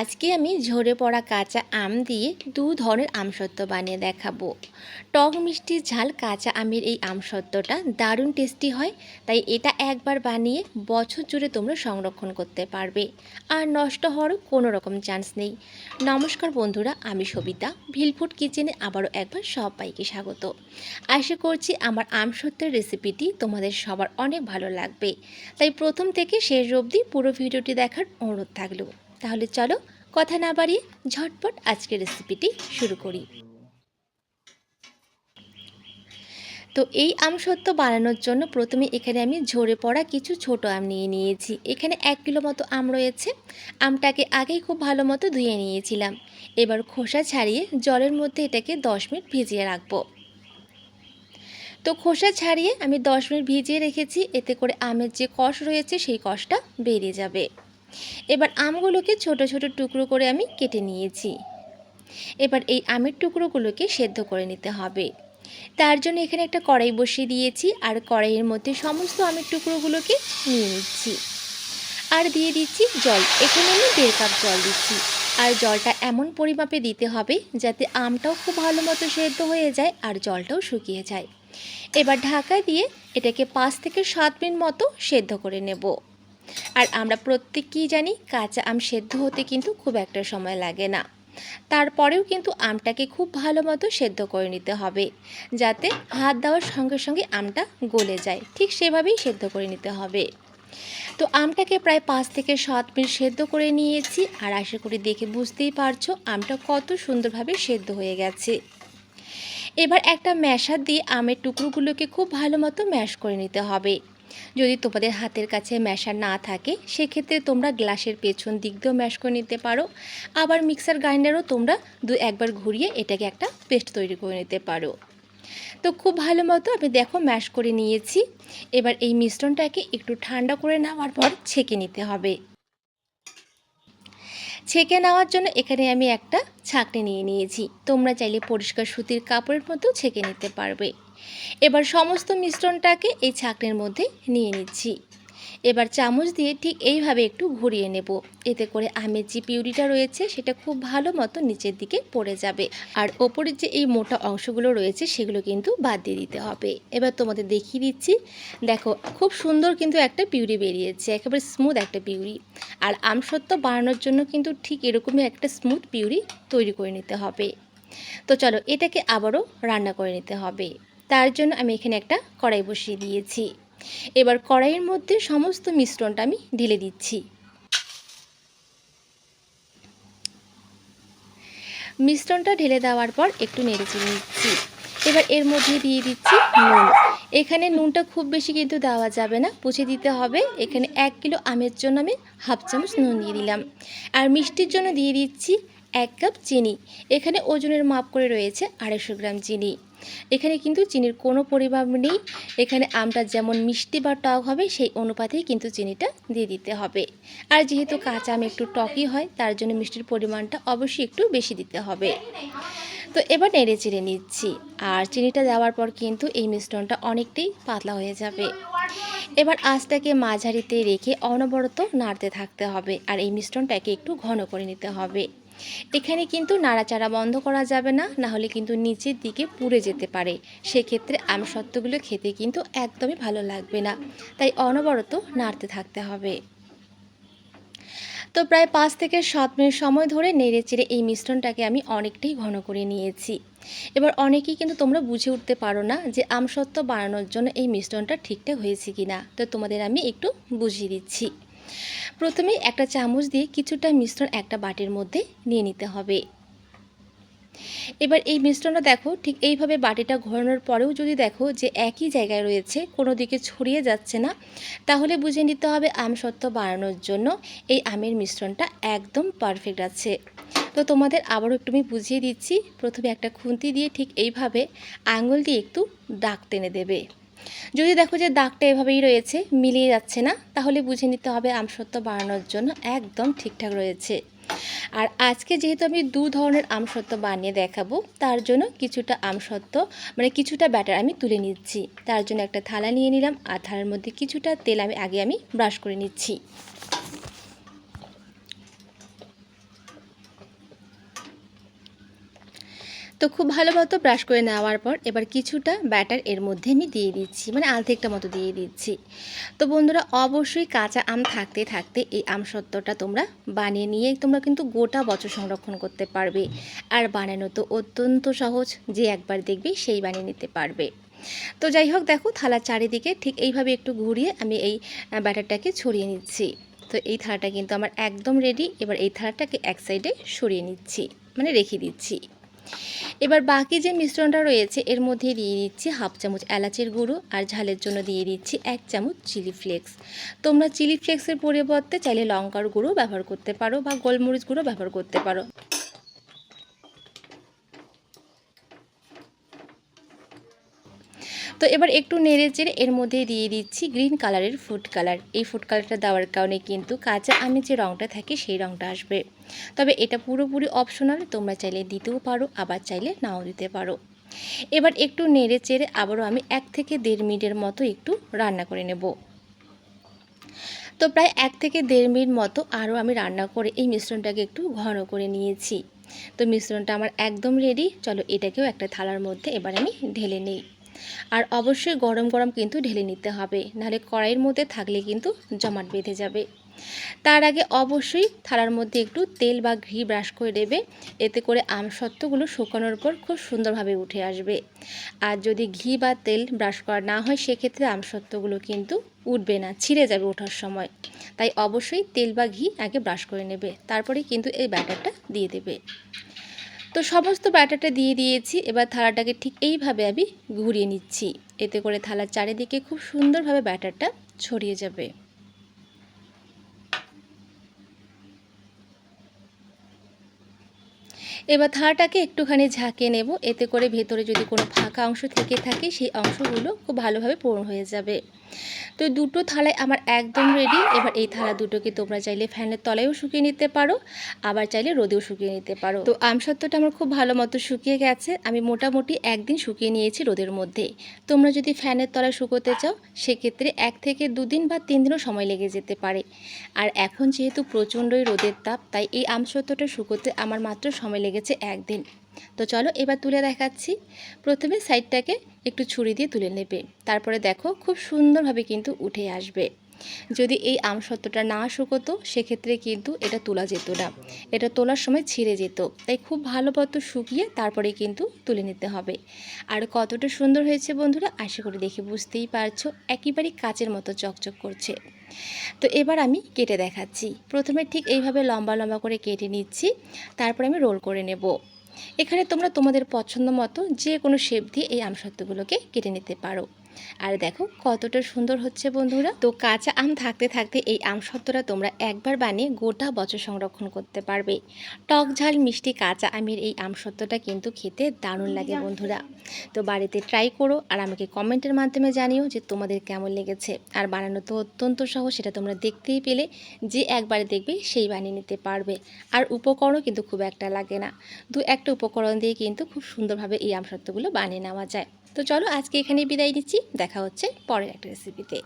আজকে আমি ঝরে পড়া কাঁচা আম দিয়ে দু ধরনের আমসত্ত্ব বানিয়ে দেখাবো। টক মিষ্টি ঝাল কাঁচা আমের এই আমসত্ত্বটা দারুণ টেস্টি হয়, তাই এটা একবার বানিয়ে বছর জুড়ে তোমরা সংরক্ষণ করতে পারবে। আর নষ্ট হওয়ারও কোনো রকম চান্স নেই। নমস্কার বন্ধুরা, আমি সবিতা ভিলফুড কিচেনে আবারও একবার সবাইকে স্বাগত। আশা করছি আমার আমসত্ত্বের রেসিপিটি তোমাদের সবার অনেক ভালো লাগবে। তাই প্রথম থেকে শেষ অবধি পুরো ভিডিওটি দেখার অনুরোধ থাকল। তাহলে চলো কথা না বাড়িয়ে ঝটপট আজকের রেসিপিটি শুরু করি। তো এই আমসত্ত্ব বানানোর জন্য প্রথমে এখানে আমি ঝরে পড়া কিছু ছোট আম নিয়ে নিয়েছি। এখানে এক কিলো মতো আম রয়েছে। আমটাকে আগেই খুব ভালো মতো ধুয়ে নিয়েছিলাম। এবার খোসা ছাড়িয়ে জলের মধ্যে এটাকে দশ মিনিট ভিজিয়ে রাখব। তো খোসা ছাড়িয়ে আমি দশ মিনিট ভিজিয়ে রেখেছি। এতে করে আমের যে কষ রয়েছে সেই কষটা বেরিয়ে যাবে। এবার আমগুলোকে ছোট ছোট টুকরো করে আমি কেটে নিয়েছি। এবার এই আমের টুকরোগুলোকে সেদ্ধ করে নিতে হবে। তার জন্য এখানে একটা কড়াই বসিয়ে দিয়েছি আর কড়াইয়ের মধ্যে সমস্ত আমের টুকরোগুলোকে নিয়ে নিচ্ছি। আর দিয়ে দিচ্ছি জল। এখানে আমি দেড় কাপ জল দিচ্ছি। আর জলটা এমন পরিমাপে দিতে হবে যাতে আমটাও খুব ভালো মতো সেদ্ধ হয়ে যায় আর জলটাও শুকিয়ে যায়। এবার ঢাকা দিয়ে এটাকে পাঁচ থেকে সাত মিনিট মতো সেদ্ধ করে নেব। আর আমরা প্রত্যেকেই জানি কাঁচা আম সেদ্ধ হতে কিন্তু খুব একটা সময় লাগে না। তারপরেও কিন্তু আমটাকে খুব ভালো মতো সেদ্ধ করে নিতে হবে, যাতে হাত দেওয়ার সঙ্গে সঙ্গে আমটা গলে যায়। ঠিক সেভাবেই সেদ্ধ করে নিতে হবে। তো আমটাকে প্রায় পাঁচ থেকে সাত মিনিট সেদ্ধ করে নিয়েছি আর আশা করি দেখে বুঝতেই পারছ আমটা কত সুন্দরভাবে সেদ্ধ হয়ে গেছে। এবার একটা ম্যাশার দিয়ে আমের টুকরোগুলোকে খুব ভালো মতো ম্যাশ করে নিতে হবে। যদি তোমাদের হাতের কাছে ম্যাশার না থাকে, সেক্ষেত্রে তোমরা গ্লাসের পেছন দিক দিয়েও ম্যাশ করে নিতে পারো। আবার মিক্সার গ্রাইন্ডারও তোমরা দু একবার ঘুরিয়ে এটাকে একটা পেস্ট তৈরি করে নিতে পারো। তো খুব ভালো মতো আমি দেখো ম্যাশ করে নিয়েছি। এবার এই মিশ্রণটাকে একটু ঠান্ডা করে নেওয়ার পর ছেঁকে নিতে হবে। ছেঁকে নেওয়ার জন্য এখানে আমি একটা ছাঁকনি নিয়ে নিয়েছি। তোমরা চাইলে পরিষ্কার সুতির কাপড়ের মতো ছেঁকে নিতে পারবে। এবার সমস্ত মিশ্রণটাকে এই ছাঁকনির মধ্যে নিয়ে নিচ্ছি। এবার চামচ দিয়ে ঠিক এইভাবে একটু ঘুরিয়ে নেব। এতে করে আমের যে পিউরিটা রয়েছে সেটা খুব ভালো মতো নিচের দিকে পড়ে যাবে। আর ওপরের যে এই মোটা অংশগুলো রয়েছে সেগুলো কিন্তু বাদ দিয়ে দিতে হবে। এবার তোমাদের দেখিয়ে দিচ্ছি। দেখো, খুব সুন্দর কিন্তু একটা পিউরি বেরিয়েছে, একেবারে স্মুথ একটা পিউরি। আর আমসত্ত্ব বানানোর জন্য কিন্তু ঠিক এরকমই একটা স্মুথ পিউরি তৈরি করে নিতে হবে। তো চলো এটাকে আবারও রান্না করে নিতে হবে। তার জন্য আমি এখানে একটা কড়াই বসিয়ে দিয়েছি। এবার কড়াইয়ের মধ্যে সমস্ত মিশ্রণটা আমি ঢেলে দিচ্ছি। মিশ্রণটা ঢেলে দেওয়ার পর একটু নেড়ে চেড়ে নিচ্ছি। এবার এর মধ্যে দিয়ে দিচ্ছি নুন। এখানে নুনটা খুব বেশি কিন্তু দেওয়া যাবে না, পুছে দিতে হবে। এখানে এক কিলো আমের জন্য আমি হাফ চামচ নুন দিয়ে দিলাম। আর মিষ্টির জন্য দিয়ে দিচ্ছি এক কাপ চিনি। এখানে ওজনের মাপ করে রয়েছে আড়াইশো গ্রাম চিনি। এখানে কিন্তু চিনির কোনো পরিমাণ নেই। এখানে আমটা যেমন মিষ্টি বা টক হবে, সেই অনুপাতেই কিন্তু চিনিটা দিয়ে দিতে হবে। আর যেহেতু কাঁচা আম একটু টকই হয়, তার জন্য মিষ্টির পরিমাণটা অবশ্যই একটু বেশি দিতে হবে। তো এবার নেড়ে চেড়ে নিচ্ছি। আর চিনিটা দেওয়ার পর কিন্তু এই মিশ্রণটা অনেকটাই পাতলা হয়ে যাবে। এবার আঁচটাকে মাঝারিতে রেখে অনবরত নাড়তে থাকতে হবে। আর এই মিশ্রণটাকে একটু ঘন করে নিতে হবে। এখানে কিন্তু নাড়াচাড়া বন্ধ করা যাবে না না হলে কিন্তু নিচের দিকে পুড়ে যেতে পারে। সেক্ষেত্রে আমসত্ত্বগুলো খেতে কিন্তু একদমই ভালো লাগবে না। তাই অনবরত নাড়তে থাকতে হবে। তো প্রায় পাঁচ থেকে সাত মিনিট সময় ধরে নেড়ে চেড়ে এই মিশ্রণটাকে আমি অনেকটাই ঘন করে নিয়েছি। এবার অনেকেই কিন্তু তোমরা বুঝে উঠতে পারো না যে আমসত্ত্ব বানানোর জন্য এই মিশ্রণটা ঠিকঠাক হয়েছে কি না তো তোমাদের আমি একটু বুঝিয়ে দিচ্ছি। প্রথমে একটা চামচ দিয়ে কিছুটা মিশ্রণ একটা বাটির মধ্যে নিয়ে নিতে হবে। এবার এই মিশ্রণটা দেখো, ঠিক এইভাবে বাটিটা ঘোরানোর পরেও যদি দেখো যে একই জায়গায় রয়েছে, কোনো দিকে ছড়িয়ে যাচ্ছে না, তাহলে বুঝে নিতে হবে আম সত্ত্ব বানানোর জন্য এই আমের মিশ্রণটা একদম পারফেক্ট আছে। তো তোমাদের আবারও একটু আমি বুঝিয়ে দিচ্ছি, প্রথমে একটা খুন্তি দিয়ে ঠিক এইভাবে আঙুল দিয়ে একটু দাগ টেনে দেবে। যদি দেখো যে দাগটা এভাবেই রয়েছে, মিলিয়ে যাচ্ছে না, তাহলে বুঝে নিতে হবে আমসত্ব বানানোর জন্য একদম ঠিকঠাক রয়েছে। আর আজকে যেহেতু আমি দু ধরনের আমসত্ব বানিয়ে দেখাবো, তার জন্য কিছুটা আমসত্ব মানে কিছুটা ব্যাটার আমি তুলে নিচ্ছি। তার জন্য একটা থালা নিয়ে নিলাম, আর থালার মধ্যে কিছুটা তেল আমি, আগে আমি ব্রাশ করে নিচ্ছি। তো খুব ভালো মতো ব্রাশ করে নেওয়ার পর এবার কিছুটা ব্যাটার এর মধ্যে আমি দিয়ে দিচ্ছি মানে আর্ধেকটা মতো দিয়ে দিচ্ছি। তো বন্ধুরা, অবশ্যই কাঁচা আম থাকতে থাকতে এই আম সত্ত্বটা তোমরা বানিয়ে নিয়ে তোমরা কিন্তু গোটা বছর সংরক্ষণ করতে পারবে। আর বানানো তো অত্যন্ত সহজ, যে একবার দেখবে সেই বানিয়ে নিতে পারবে। তো যাই হোক, দেখো থালার চারিদিকে ঠিক এইভাবে একটু ঘুরিয়ে আমি এই ব্যাটারটাকে ছড়িয়ে নিচ্ছি। তো এই থালাটা কিন্তু আমার একদম রেডি এবার এই থালাটাকে এক সাইডে সরিয়ে নিচ্ছি মানে রেখে দিচ্ছি। এবার বাকি যে মিশ্রণটা রয়েছে, এর মধ্যে দিয়ে দিচ্ছি হাফ চামচ এলাচের গুঁড়ো আর ঝালের জন্য দিয়ে দিচ্ছি এক চামচ চিলি ফ্লেক্স। তোমরা চিলি ফ্লেক্সের পরিবর্তে চাইলে লঙ্কার গুঁড়ো ব্যবহার করতে পারো বা গোলমরিচ গুঁড়ো ব্যবহার করতে পারো। তো এবার একটু নেড়ে চেড়ে এর মধ্যে দিয়ে দিচ্ছি গ্রিন কালারের ফুড কালার এই ফুড কালারটা দেওয়ার কারণে কিন্তু কাঁচা আমি যে রঙটা থাকে সেই রঙটা আসবে। তবে এটা পুরোপুরি অপশনাল তোমরা চাইলে দিতেও পারো, আবার চাইলে নাও দিতে পারো। এবার একটু নেড়ে চেড়ে আবারও আমি এক থেকে দেড় মিনিটের মতো একটু রান্না করে নেব। তো প্রায় এক থেকে দেড় মিনিট মতো আরও আমি রান্না করে এই মিশ্রণটাকে একটু ঘন করে নিয়েছি। তো মিশ্রণটা আমার একদম রেডি চলো এটাকেও একটা থালার মধ্যে এবার আমি ঢেলে নিই। আর অবশ্যই গরম গরম কিন্তু ঢেলে নিতে হবে। নাহলে কড়াইয়ের মধ্যে থাকলে কিন্তু জমাট বেঁধে যাবে। তার আগে অবশ্যই থালার মধ্যে একটু তেল বা ঘি ব্রাশ করে দেবে এতে করে আম আমসত্ত্বগুলো শুকানোর পর খুব সুন্দরভাবে উঠে আসবে। আর যদি ঘি বা তেল ব্রাশ করা না হয়, সেক্ষেত্রে আমসত্ত্বগুলো কিন্তু উঠবে না, ছিঁড়ে যাবে ওঠার সময়। তাই অবশ্যই তেল বা ঘি আগে ব্রাশ করে নেবে। তারপরে কিন্তু এই ব্যাটারটা দিয়ে দেবে। তো সমস্ত ব্যাটারটা দিয়ে দিয়েছি। এবার থালাটাকে ঠিক এইভাবে আমি ঘুরিয়ে নিচ্ছি। এতে করে থালার চারিদিকে খুব সুন্দরভাবে ব্যাটারটা ছড়িয়ে যাবে। এবার থালাটাকে একটুখানি ঝাঁকিয়ে নেব। এতে করে ভেতরে যদি কোনো ফাঁকা অংশ থেকে থাকে, সেই অংশগুলো খুব ভালোভাবে পূরণ হয়ে যাবে। তো দুটো থালায় আমার একদম রেডি এবার এই থালা দুটোকে তোমরা চাইলে ফ্যানের তলায়ও শুকিয়ে নিতে পারো, আবার চাইলে রোদেও শুকিয়ে নিতে পারো। তো আমসত্ত্বটা আমার খুব ভালো মতো শুকিয়ে গেছে। আমি মোটামুটি একদিন শুকিয়ে নিয়েছি রোদের মধ্যে। তোমরা যদি ফ্যানের তলায় শুকোতে চাও, সেক্ষেত্রে এক থেকে দুদিন বা তিন দিনও সময় লেগে যেতে পারে। আর এখন যেহেতু প্রচণ্ডই রোদের তাপ, তাই এই আমসত্ত্বটা শুকোতে আমার মাত্র সময় লেগেছে একদিন। তো চলো এবার তুলে দেখাচ্ছি। প্রথমে সাইডটাকে একটু ছুরি দিয়ে তুলে নেবে। তারপরে দেখো খুব সুন্দরভাবে কিন্তু উঠে আসবে। যদি এই আমসত্ত্বটা না শুকোতো, সেক্ষেত্রে কিন্তু এটা তোলা যেত না। এটা তোলার সময় ছিঁড়ে যেত। তাই খুব ভালো মতো শুকিয়ে তারপরে কিন্তু তুলে নিতে হবে। আর কতটা সুন্দর হয়েছে বন্ধুরা, আশা করে দেখে বুঝতেই পারছ। একেবারেই কাচের মতো চকচক করছে। তো এবার আমি কেটে দেখাচ্ছি। প্রথমে ঠিক এইভাবে লম্বা লম্বা করে কেটে নিচ্ছি, তারপর আমি রোল করে নেব। এখানে তোমরা তোমাদের পছন্দ মতো যে কোনো শেপ দিয়ে এই আমসত্ত্বগুলোকে কেটে নিতে পারো। আর দেখো কতটা সুন্দর হচ্ছে বন্ধুরা। তো কাঁচা আম থাকতে থাকতে এই আমসত্ত্বটা তোমরা একবার বানিয়ে গোটা বছর সংরক্ষণ করতে পারবে। টক ঝাল মিষ্টি কাঁচা আমের এই আমসত্ত্বটা কিন্তু খেতে দারুণ লাগে বন্ধুরা। তো বাড়িতে ট্রাই করো আর আমাকে কমেন্টের মাধ্যমে জানিও যে তোমাদের কেমন লেগেছে। আর বানানো তো অত্যন্ত সহজ, সেটা তোমরা দেখতেই পেলে। যে একবারে দেখবে সেই বানিয়ে নিতে পারবে। আর উপকরণও কিন্তু খুব একটা লাগে না। দু একটা উপকরণ দিয়ে কিন্তু খুব সুন্দরভাবে এই আমসত্ত্বগুলো বানিয়ে নেওয়া যায়। তো চলো আজকে এখানেই বিদায় দিচ্ছি দেখা হচ্ছে পরের একটা রেসিপিতে